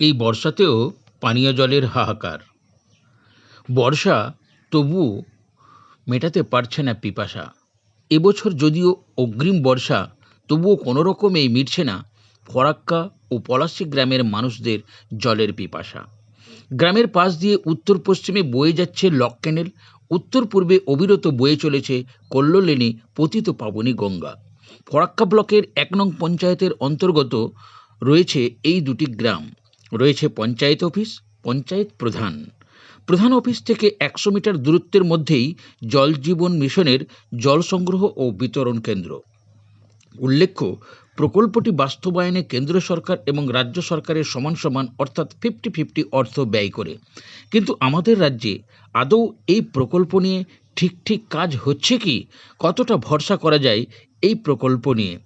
এই বর্ষাতেও পানীয় জলের হাহাকার। বর্ষা তবুও মেটাতে পারছে না পিপাসা। এবছর যদিও অগ্রিম বর্ষা, তবুও কোনো রকমেই মিটছে না ফরাক্কা ও পলাশি গ্রামের মানুষদের জলের পিপাসা। গ্রামের পাশ দিয়ে উত্তর পশ্চিমে বয়ে যাচ্ছে লক ক্যানেল উত্তর পূর্বে অবিরত বয়ে চলেছে কল্লোলেনি পতিত পাবনী গঙ্গা। ফরাক্কা ব্লকের এক নং পঞ্চায়েতের অন্তর্গত রয়েছে এই দুটি গ্রাম। রয়েছে পঞ্চায়েত অফিস, পঞ্চায়েত প্রধান। প্রধান অফিস থেকে একশো মিটার দূরত্বের মধ্যেই জল জীবন মিশনের জল সংগ্রহ ও বিতরণ কেন্দ্র। উল্লেখ্য, প্রকল্পটি বাস্তবায়নে কেন্দ্র সরকার এবং রাজ্য সরকারের সমান সমান, অর্থাৎ ফিফটি ফিফটি অর্থ ব্যয় করে। কিন্তু আমাদের রাজ্যে আদৌ এই প্রকল্প নিয়ে ঠিক ঠিক কাজ হচ্ছে কি? কতটা ভরসা করা যায় এই প্রকল্প নিয়ে?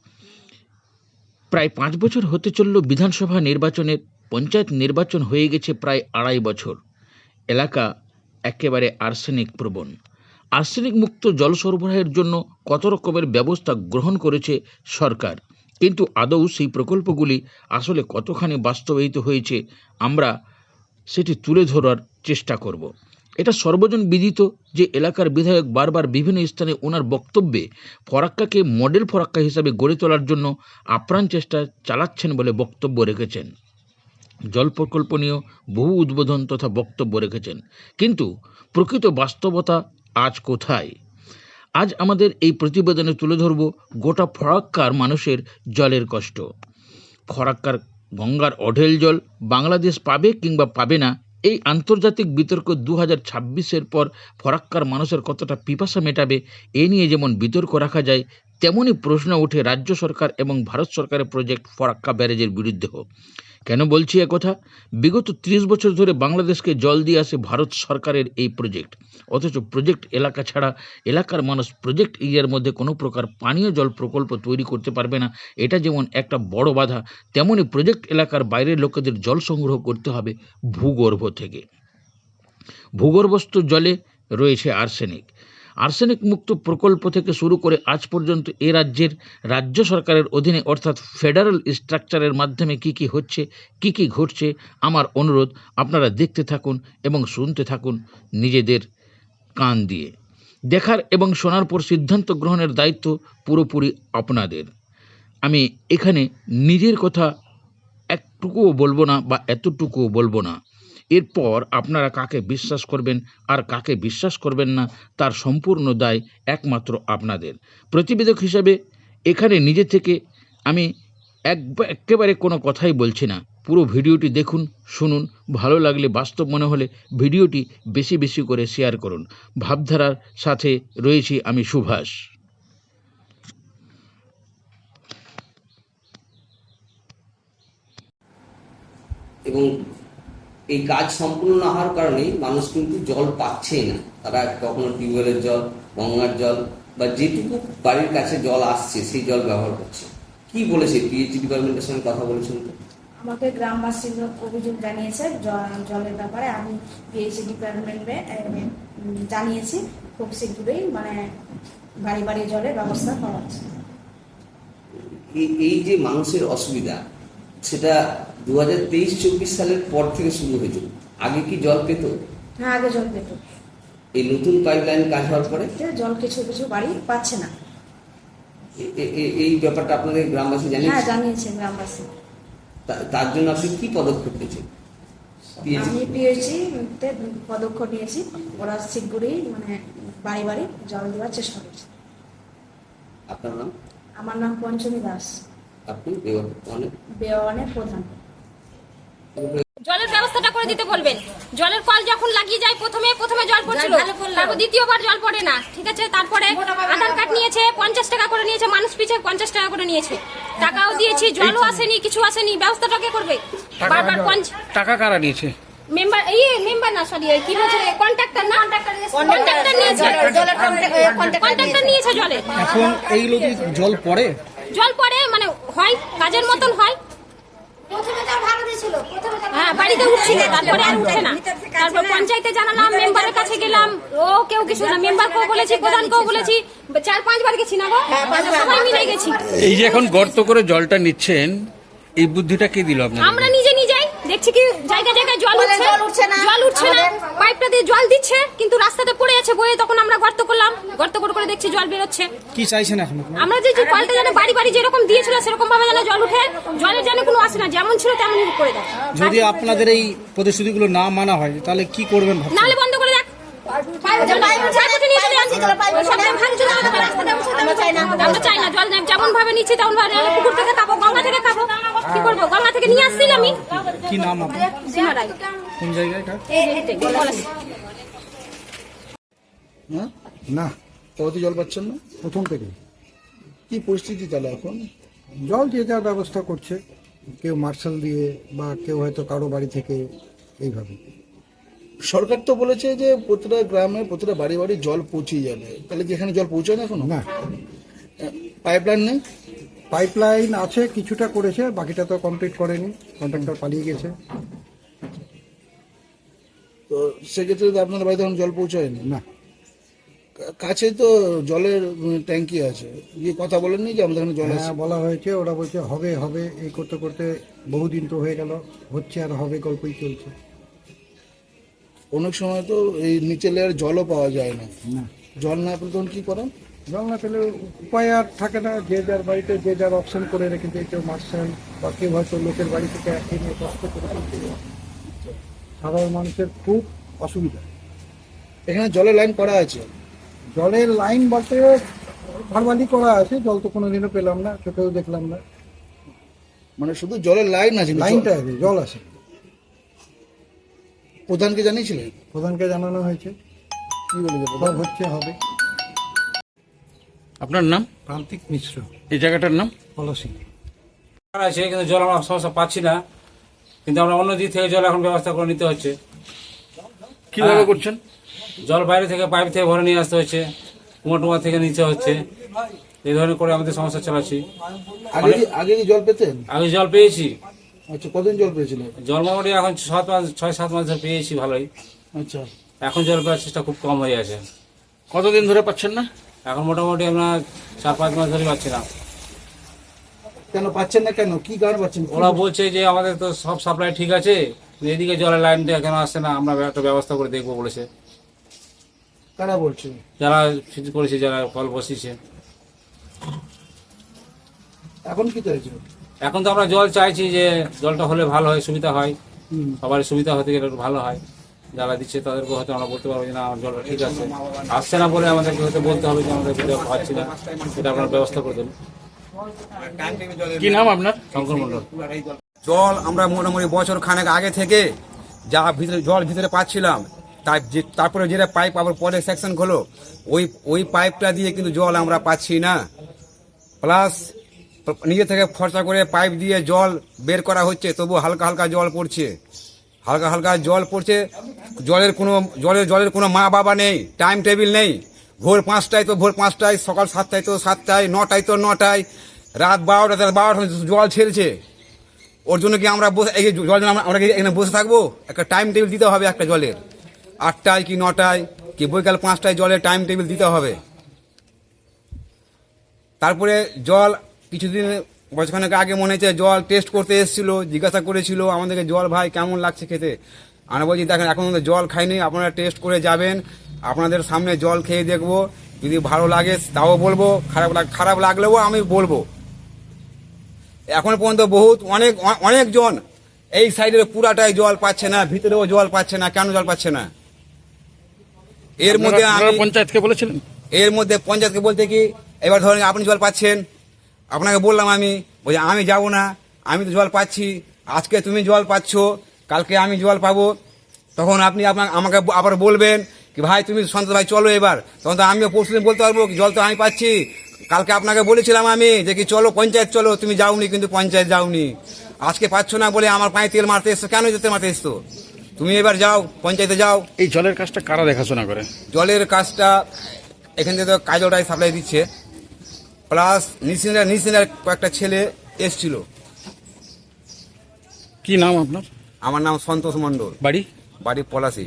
প্রায় পাঁচ বছর হতে চলল বিধানসভা নির্বাচনের পঞ্চায়েত নির্বাচন হয়ে গেছে প্রায় আড়াই বছর। এলাকা একেবারে আর্সেনিক প্রবণ। আর্সেনিক মুক্ত জল সরবরাহের জন্য কত রকমের ব্যবস্থা গ্রহণ করেছে সরকার? কিন্তু আদৌ সেই প্রকল্পগুলি আসলে কতখানি বাস্তবায়িত হয়েছে আমরা সেটি তুলে ধরার চেষ্টা করব। এটা সর্বজন বিদিত যে এলাকার বিধায়ক বারবার বিভিন্ন স্থানে ওনার বক্তব্যে ফরাক্কাকে মডেল ফরাক্কা হিসাবে গড়ে তোলার জন্য আপ্রাণ চেষ্টা চালাচ্ছেন বলে বক্তব্য রেখেছেন। জল প্রকল্প নিয়েও বহু উদ্বোধন তথা বক্তব্য রেখেছেন। কিন্তু প্রকৃত বাস্তবতা আজ কোথায়? আজ আমাদের এই প্রতিবেদনে তুলে ধরব গোটা ফরাক্কার মানুষের জলের কষ্ট। ফরাক্কার গঙ্গার অঢেল জল বাংলাদেশ পাবে কিংবা পাবে না, এই আন্তর্জাতিক বিতর্ক দু হাজার ছাব্বিশের পর ফরাক্কার মানুষের কতটা পিপাসা মেটাবে, এ নিয়ে যেমন বিতর্ক রাখা যায় তেমনই প্রশ্ন ওঠে রাজ্য সরকার এবং ভারত সরকারের প্রজেক্ট ফরাক্কা ব্যারেজের বিরুদ্ধেও। কেন বলছি কথা? বিগত ত্রিশ বছর ধরে বাংলাদেশকে জল দিয়ে আসে ভারত সরকারের এই প্রজেক্ট অথচ প্রজেক্ট এলাকা ছাড়া এলাকার মানুষ প্রজেক্ট এরিয়ার মধ্যে কোনো প্রকার পানীয় জল প্রকল্প তৈরি করতে পারবে না। এটা যেমন একটা বড় বাধা তেমনই প্রজেক্ট এলাকার বাইরের লোকেদের জল সংগ্রহ করতে হবে ভূগর্ভ থেকে। ভূগর্ভস্থ জলে রয়েছে আর্সেনিক আর্সেনিক মুক্ত প্রকল্প থেকে শুরু করে আজ পর্যন্ত এ রাজ্যের রাজ্য সরকারের অধীনে অর্থাৎ ফেডারেল স্ট্রাকচারের মাধ্যমে কি কি হচ্ছে, কি কি ঘটছে, আমার অনুরোধ, আপনারা দেখতে থাকুন এবং শুনতে থাকুন নিজেদের কান দিয়ে। দেখার এবং শোনার পর সিদ্ধান্ত গ্রহণের দায়িত্ব পুরোপুরি আপনাদের। আমি এখানে নিজের কথা একটুকুও বলব না বা এতটুকুও বলব না। এরপর আপনারা কাকে বিশ্বাস করবেন আর কাকে বিশ্বাস করবেন না, তার সম্পূর্ণ দায় একমাত্র আপনাদের। প্রতিবেদক হিসাবে, এখানে নিজে থেকে আমি এক একেবারে কোনো কথাই বলছি না। পুরো ভিডিওটি দেখুন, শুনুন, ভালো লাগলে বাস্তব মনে হলে ভিডিওটি বেশি বেশি করে শেয়ার করুন। ভাবধারার সাথে রয়েছি আমি সুভাষ। এবং এই কাজ সম্পূর্ণ না হওয়ার কারণে মানুষ কিন্তু জল পাচ্ছেই না। তারা কখনো টিউবওয়েলের জল গঙ্গার জল বা যেটুকু বাড়ির কাছে জল আসছে সেই জল ব্যবহার করছে। কি বলেছে পিএইচডি ডিপার্টমেন্টের সঙ্গে কথা বলেছেন তো আমাকে গ্রামবাসী অভিযোগ জানিয়েছে জলের ব্যাপারে আমি পিএইচডি ডিপার্টমেন্টে জানিয়েছি খুব শীঘ্রই মানে বাড়ি বাড়ি জলের ব্যবস্থা করা হচ্ছে। এই- এই যে মানুষের অসুবিধা সেটা দু হাজার তেইশ চব্বিশ সালের পর থেকে শুরু হয়েছিল। আগে কি জল পেত? হ্যাঁ আগে জল পেত। এই নতুন পাইপ লাইন কাজ হওয়ার পরে? জল কিছু কিছু বাড়ি পাচ্ছে না। এই ব্যাপারটা আপনাদের গ্রামবাসী হ্যাঁ জানিয়েছে? গ্রামবাসী। তার জন্য আপনি কি পদক্ষেপ নিয়েছেন? আমি পিএইচডি তে পদক্ষেপ নিয়েছি। ওরা শীঘ্রই মানে বাড়ি বাড়ি জল দেওয়ার চেষ্টা করছে। আপনার নাম? আমার নাম পঞ্চমী দাস। আপনি বেওয়ানের প্রধান। জলের ব্যবস্থাটা করে দিতে বলবেন। জলের কল যখন লাগিয়ে যায় প্রথমে প্রথমে জল পড়ছিল। তারপর দ্বিতীয়বার জল পড়ে না। ঠিক আছে? তারপরে আধার কার্ড নিয়েছে পঞ্চাশ টাকা করে নিয়েছে মানুষ পিছে পঞ্চাশ টাকা করে নিয়েছে। টাকাও দিয়েছি জলও আসেনি কিছু আসেনি ব্যবস্থাটা কে করবে? বারবার টাকা কারা নিয়েছে? মেম্বার এই মেম্বার না সরি কি বলছে কন্ট্রাক্টর না? কন্ট্রাক্টর নিয়েছে। কন্ট্রাক্টর নিয়েছে। জলে। এখন এইগুলো কি জল পড়ে? জল পড়ে মানে হয় কাজের মতন হয়। হ্যাঁ বাড়িতে উঠছিল তারপরে আর উঠছে না। তারপর পঞ্চায়েতে জানালাম মেম্বারের কাছে গেলাম। ও কেউ কিছু না মেম্বারকেও বলেছি প্রধানকেও বলেছি চার পাঁচবার গেছি না গো সবাই মিলে গেছি। এই যে এখন গর্ত করে জলটা নিচ্ছেন এই বুদ্ধিটা কে দিল আপনার আমরা নিজে দেখছি কি? জায়গায় জায়গায় জল উঠছে। জল উঠছে না। জল উঠছে না। পাইপটা দিয়ে জল দিচ্ছে কিন্তু রাস্তাতে পড়ে আছে বয়ে। তখন আমরা গর্ত করলাম। গর্ত করে করে দেখছি জল বেরোচ্ছে। কি চাইছেন এখন আমরা যে যে কলটা যেন বাড়ি বাড়ি যেরকম দিয়েছিল সেরকম ভাবে যেন জল উঠে। জলের যেন কোনো আসে না। যেমন ছিল তেমনই করে দেয়। যদি আপনাদের এই প্রতিশ্রুতিগুলো না মানা হয় তাহলে কি করবেন নাহলে বন্ধ করে দেখ। আমরা চাই না জল যেমন ভাবে নিচ্ছি তেমন ভাবে পুকুর থেকে খাব কি করব গঙ্গা থেকে নিয়ে আসছিল আমি। কি নাম আপনার? সীমা রায়। কোন জায়গায় এটা? হ্যাঁ? না কত জল পাচ্ছেন না? প্রথম থেকে। কি পরিস্থিতি তাহলে এখন? জল যে যার ব্যবস্থা করছে। কেউ মার্শাল দিয়ে বা কেউ হয়তো কারও বাড়ি থেকে এইভাবে। সরকার তো বলেছে যে প্রতিটা গ্রামে প্রতিটা বাড়ি বাড়ি জল পৌঁছে যাবে। তাহলে কি এখানে জল পৌঁছায় না এখনও? না। পাইপ লাইন নেই? পাইপ লাইন আছে কিছুটা করেছে বাকিটা তো কমপ্লিট করেনি কন্ট্রাক্টর পালিয়ে গেছে। তো সেক্ষেত্রে তো আপনার বাড়িতে এখন জল পৌঁছায়নি? না। কাছে তো জলের ট্যাঙ্কি আছে। গিয়ে কথা বলেননি যে আমাদের এখানে জল আছে। হ্যাঁ বলা হয়েছে ওরা বলছে হবে হবে এই করতে করতে বহুদিন তো হয়ে গেল হচ্ছে আর হবে গল্পই চলছে। অনেক সময় তো এই নিচে লেয়ার জলও পাওয়া যায় না। না। জল না পেলে তখন কি করেন? জল না পেলে উপায় আর থাকে না যে যার বাড়িতে যে যার অপশন করে রেখেছে কেউ মার্শাল বা কেউ হয়তো লোকের বাড়ি থেকে এনে কষ্ট করে সাধারণ মানুষের খুব অসুবিধা। এখানে জলের লাইন করা আছে। জলের লাইন বলতে ভারবালি করা আছে জল তো কোনোদিনও পেলাম না চোখেও দেখলাম না। মানে শুধু জলের লাইন আছে লাইনটা আছে জল আছে। প্রধানকে জানিয়েছিলেন প্রধানকে জানানো হয়েছে। কি বলে? হচ্ছে হবে। আপনার নাম? প্রান্তিক মিশ্র। এই জায়গাটার নাম? পলাশি। আছে কিন্তু জল আমরা সমস্যা পাচ্ছি না। কিন্তু আমরা অন্য দিক থেকে জল এখন ব্যবস্থা করে নিতে হচ্ছে। কীভাবে। করছেন? জল বাইরে থেকে পাইপ থেকে ভরে নিয়ে আসতে হচ্ছে কুয়া টুয়া থেকে নিতে হচ্ছে। এই ধরনের করে আমাদের সমস্যা চালাচ্ছি। আগে কি আগে কি জল পেতেন? আগে জল পেয়েছি। আচ্ছা কতদিন জল পেয়েছিলেন? জল মোটামুটি এখন সাত মাস ছয় সাত মাস ধরে পেয়েছি ভালোই। আচ্ছা। এখন জল পাওয়ার চেষ্টা খুব কম হয়ে আছে। কতদিন ধরে পাচ্ছেন না? এখন মোটামুটি আপনার চার পাঁচ মাস ধরে পাচ্ছি না কেন পাচ্ছেন না কেন? কি কারণ পাচ্ছেন? ওরা বলছে যে আমাদের তো সব সাপ্লাই ঠিক আছে এদিকে জলের লাইনটা কেন আসছে না আমরা একটা ব্যবস্থা করে দেখব বলেছে। কারা বলছে যারা ফিট করেছে যারা কল বসিয়েছে। এখন কি চাইছে এখন তো আমরা জল চাইছি যে জলটা হলে ভালো হয় সুবিধা হয়। সবার সুবিধা হতে গেলে একটু ভালো হয়। যারা দিচ্ছে তাদেরকে হয়তো আমরা বলতে পারব যে না আমার জলটা ঠিক আছে। আসছে না বলে আমাদেরকে হয়তো বলতে হবে যে আমাদের যেটা পাচ্ছি না। সেটা আপনার ব্যবস্থা করে দেন কি নাম আপনার? শঙ্কর মন্ডল জল আমরা মোটামুটি বছর খানেক আগে থেকে যা ভিতরে জল ভিতরে পাচ্ছিলাম তার যে তারপরে যেটা পাইপ আবার পরে সেকশন হলো ওই ওই পাইপটা দিয়ে কিন্তু জল আমরা পাচ্ছি না। প্লাস নিজে থেকে খরচা করে পাইপ দিয়ে জল বের করা হচ্ছে তবু হালকা হালকা জল পড়ছে। হালকা হালকা জল পড়ছে, জলের কোনো, জলের জলের কোনো মা বাবা নেই টাইম টেবিল নেই। ভোর পাঁচটায় তো, ভোর পাঁচটায়, সকাল সাতটায় তো, সাতটায়, নটায় তো, নটায়। রাত বারোটায় বারোটা জল ছেড়েছে। ওর জন্য কি আমরা বসে, এই জল আমরা এখানে বসে থাকব? একটা টাইম টেবিল দিতে হবে একটা জলের। আটটায় কি নটায়, কি বৈকাল পাঁচটায় জলের টাইম টেবিল দিতে হবে। তারপরে জল কিছুদিন বছরখানেক আগে মনে হচ্ছে জল টেস্ট করতে এসেছিল জিজ্ঞাসা করেছিল আমাদেরকে জল ভাই কেমন লাগছে খেতে? আমরা বলছি দেখেন এখন জল খাইনি আপনারা টেস্ট করে যাবেন আপনাদের সামনে জল খেয়ে দেখব যদি ভালো লাগে তাও বলব খারাপ লাগ খারাপ লাগলেও আমি বলব। এখন পর্যন্ত বহুত অনেক অনেকজন এই সাইডের পুরাটাই জল পাচ্ছে না ভিতরেও জল পাচ্ছে না কেন জল পাচ্ছে না? এর মধ্যে আমি পঞ্চায়েতকে বলেছিলেন? এর মধ্যে পঞ্চায়েতকে বলতে কি এবার ধরেন আপনি জল পাচ্ছেন আপনাকে বললাম আমি বলছি আমি যাব না আমি তো জল পাচ্ছি আজকে তুমি জল পাচ্ছ কালকে আমি জল পাবো। তখন আপনি আপনার আমাকে আবার বলবেন কি ভাই তুমি সন্তোষ ভাই চলো এবার। তখন তো আমিও পরশুদিন বলতে পারব কি জল তো আমি পাচ্ছি। কালকে আপনাকে বলেছিলাম আমি যে কি চলো পঞ্চায়েত চলো তুমি যাওনি কিন্তু পঞ্চায়েত যাওনি। আজকে পাচ্ছ না বলে আমার পায়ে তেল মারতে এসছো কেন তেল মারতে এসছো? তুমি এবার যাও পঞ্চায়েতে যাও। এই জলের কাজটা কারা দেখাশোনা করে? জলের কাজটা এখান থেকে তো কাজলটাই সাপ্লাই দিচ্ছে। প্লাস নিসিনার নিসিনার কয়েকটা ছেলে এসছিল। কি নাম আপনার? আমার নাম সন্তোষ মণ্ডল। বাড়ি? বাড়ি পলাশি।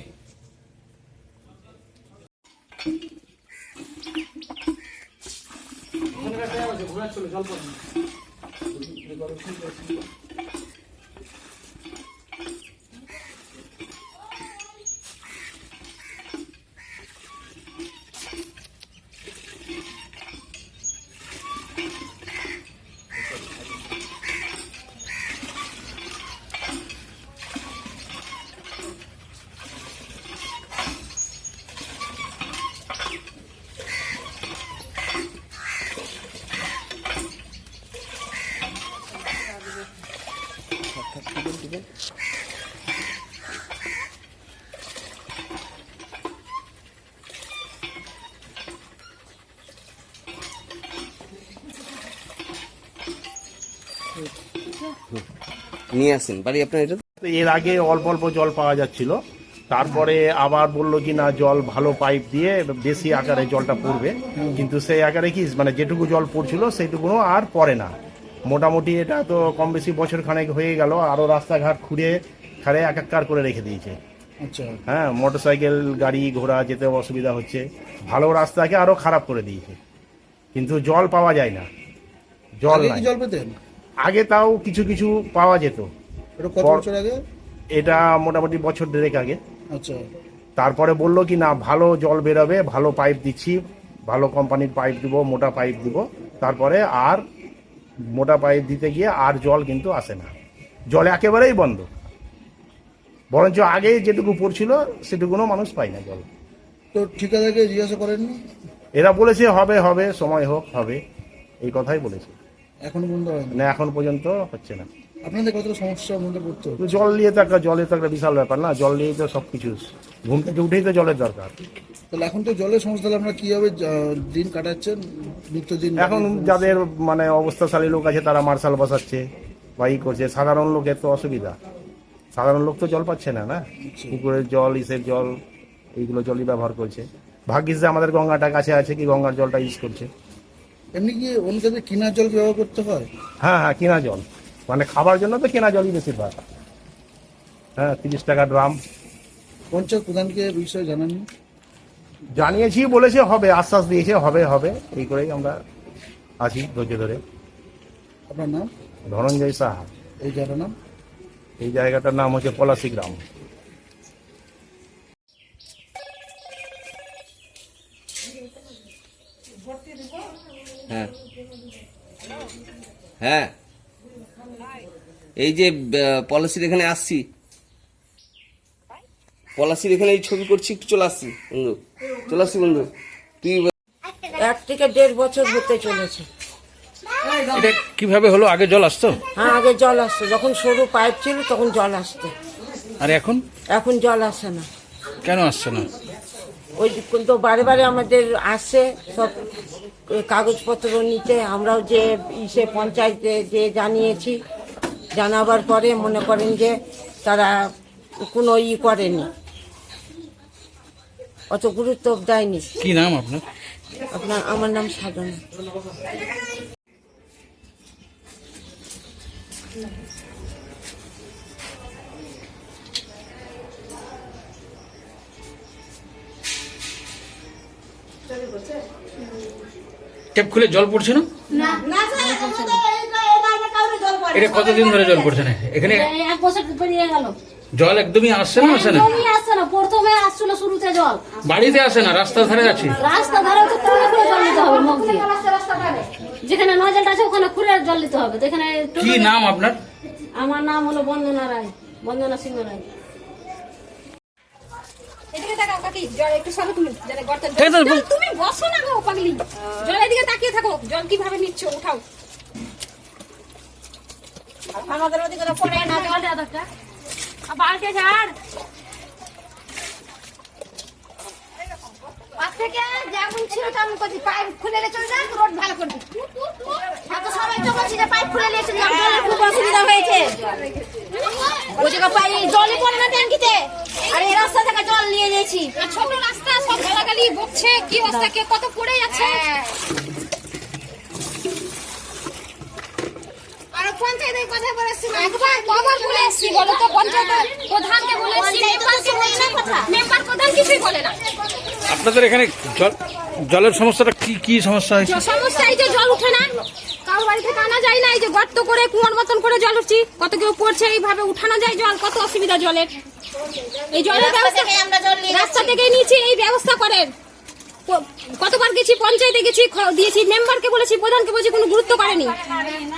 নিয়ে আসেন। বাড়ি আপনার এটা? এর আগে অল্প অল্প জল পাওয়া যাচ্ছিল। তারপরে আবার বলল কি না জল ভালো পাইপ দিয়ে বেশি আকারে জলটা পড়বে। কিন্তু সেই আকারে কি মানে যেটুকু জল পড়ছিল সেইটুকুনো আর পড়ে না। মোটামুটি এটা তো কম বেশি বছর খানেক হয়ে গেল আরও রাস্তাঘাট খুঁড়ে খারে একাকার করে রেখে দিয়েছে। আচ্ছা। হ্যাঁ মোটরসাইকেল গাড়ি ঘোড়া যেতে অসুবিধা হচ্ছে। ভালো রাস্তাকে আরও খারাপ করে দিয়েছে। কিন্তু জল পাওয়া যায় না। জল জল পেতেন? আগে তাও কিছু কিছু পাওয়া যেত। এটা কত পর- বছর আগে? এটা মোটামুটি বছর দেড়েক আগে। আচ্ছা। তারপরে বলল কি না ভালো জল বেরোবে ভালো পাইপ দিচ্ছি ভালো কোম্পানির পাইপ দিব মোটা পাইপ দিব। তারপরে আর মোটা পাইপ দিতে গিয়ে আর জল কিন্তু আসে না। জল একেবারেই বন্ধ। বরঞ্চ আগে যেটুকু পড়ছিল সেটুকুনো মানুষ পায় না জল। তো ঠিকাদারকে জিজ্ঞাসা করেননি? এরা বলেছে হবে হবে সময় হোক হবে। এই কথাই বলেছে। এখন বন্ধ হয়নি? না এখন পর্যন্ত হচ্ছে না। আপনাদের কত সমস্যার মধ্যে পড়তে জল নিয়ে তো একটা জলের তো একটা বিশাল ব্যাপার না জল নিয়েই তো সব কিছু ঘুম থেকে উঠেই তো জলের দরকার। তাহলে এখন তো জলের সমস্যা তাহলে আপনারা কীভাবে দিন কাটাচ্ছেন? নিত্যদিন এখন যাদের মানে অবস্থাশালী লোক আছে তারা মার্শাল বসাচ্ছে বা ই করছে। সাধারণ লোকের তো অসুবিধা। সাধারণ লোক তো জল পাচ্ছে না না? পুকুরের জল ইসের জল এইগুলো জলই ব্যবহার করছে। ভাগ্যিস যে আমাদের গঙ্গাটা কাছে আছে কি গঙ্গার জলটা ইউজ করছে। এমনি কি অন্যদের কিনা জল ব্যবহার করতে হয়? হ্যাঁ হ্যাঁ কেনা জল। মানে খাবার জন্য তো কেনা জলই বেশিরভাগ। হ্যাঁ তিরিশ টাকা ড্রাম। পঞ্চায়েত প্রধানকে বিষয়ে জানাননি? জানিয়েছি বলেছে হবে আশ্বাস দিয়েছে হবে হবে। এই করেই আমরা আছি ধৈর্য ধরে। আপনার নাম? ধনঞ্জয় সাহা। এই জায়গার নাম? এই জায়গাটার নাম হচ্ছে পলাশি গ্রাম। হ্যাঁ। হ্যাঁ। এই যে পলাশির এখানে আসছি। পলাশির এখানে এই ছবি করছি একটু চলে আসছি বন্ধু। চলে আসছি বন্ধু। তুই এক থেকে দেড় বছর হতে চলেছে। এটা কীভাবে হলো? আগে জল আসতো? হ্যাঁ আগে জল আসতো। যখন সরু পাইপ ছিল তখন জল আসতো। আর এখন? এখন জল আসে না। কেন আসছে না? ওই কিন্তু বারে বারে আমাদের আসে সব কাগজপত্র নিতে আমরাও যে ইসে পঞ্চায়েতে যে জানিয়েছি জানাবার পরে মনে করেন যে তারা কোনো ই করেনি। অত গুরুত্ব দেয়নি। কি নাম আপনার? আপনার আমার নাম সাধনা। টেপ খুলে জল পড়ছে না? এটা কতদিন ধরে জল পড়ছে না? এখানে এক বছর পেরিয়ে গেল। জল একদমই আসছে না আসে না? আসছে না। প্রথমে আসছিল শুরুতে জল। বাড়িতে আসে না রাস্তার ধারে আছে? রাস্তা ধারে তো জল দিতে হবে মুখ দিয়ে। যেখানে নজলটা আছে ওখানে খুঁড়ে জল দিতে হবে। যেখানে কি নাম আপনার? আমার নাম হলো বন্দনা রায় বন্দনা সিংহ রায়। এদিকে তাকাও কাকি। জল একটু সরো তুমি জল- জল তুমি বসো না গো পাগলি। জলের দিকে তাকিয়ে থাকো। জল কীভাবে নিচ্ছ উঠাও। আমাদের ওদিকে পড়ে না জল দেওয়া দরকার। আর বালতি ঝাড়? থেকে যেমন ছিল তেমন করছি। পাইপ খুলে নিয়ে চলে যান রোড ভালো করবি। এত সবাই তো বলছি যে পাইপ খুলে নিয়ে চলে খুব অসুবিধা হয়েছে। ওই জায়গা পাই জলই পড়ে না ট্যাঙ্কিতে। আর এই রাস্তা থেকে জল নিয়ে গেছি ছোট রাস্তা সব গালাগালি বকছে কি অবস্থা কে কত পড়ে যাচ্ছে আর পঞ্চায়েতের কথা বলেছি একবার কবার বলে এসছি বলো তো প্রধানকে বলে এসছি মেম্বারকে বলে না কথা। মেম্বার প্রধান কিছুই বলে না। আপনাদের এখানে জলের সমস্যাটা কি কি সমস্যা হয়েছে? সমস্যা এই যে জল উঠে না। কারোর বাড়ি থেকে আনা যায় না এই যে গর্ত করে কুয়োর মতন করে জল উঠছি। কত কেউ পড়ছে এইভাবে উঠানো যায় জল কত অসুবিধা জলের। এই জলের ব্যবস্থা রাস্তা থেকে নিয়েছি এই ব্যবস্থা করেন। কতবার গেছি পঞ্চায়েতে গেছি দিয়েছি মেম্বারকে বলেছি প্রধানকে বলেছি কোনো গুরুত্ব করেনি।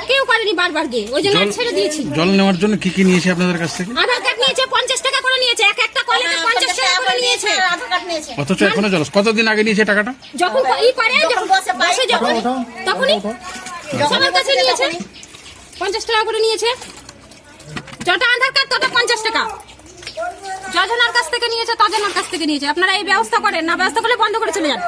কেউ করেনি বারবার গিয়ে ওই জন্য ছেড়ে দিয়েছি। জল নেওয়ার জন্য কি কি নিয়েছে আপনাদের কাছ থেকে? আধার কার্ড নিয়েছে পঞ্চাশ টাকা করে নিয়েছে এক একটা কলেজে পঞ্চাশ টাকা করে নিয়েছে। অথচ এখনও জলস কতদিন আগে নিয়েছে টাকাটা? যখন ই করে যখন বসে যখন তখনই সবার কাছে নিয়েছে। পঞ্চাশ টাকা করে নিয়েছে। যটা আধার কার্ড তত পঞ্চাশ টাকা। যজনার কাছ থেকে নিয়েছে তজনার কাছ থেকে নিয়েছে। আপনারা এই ব্যবস্থা করেন না ব্যবস্থা করলে বন্ধ করে চলে যান।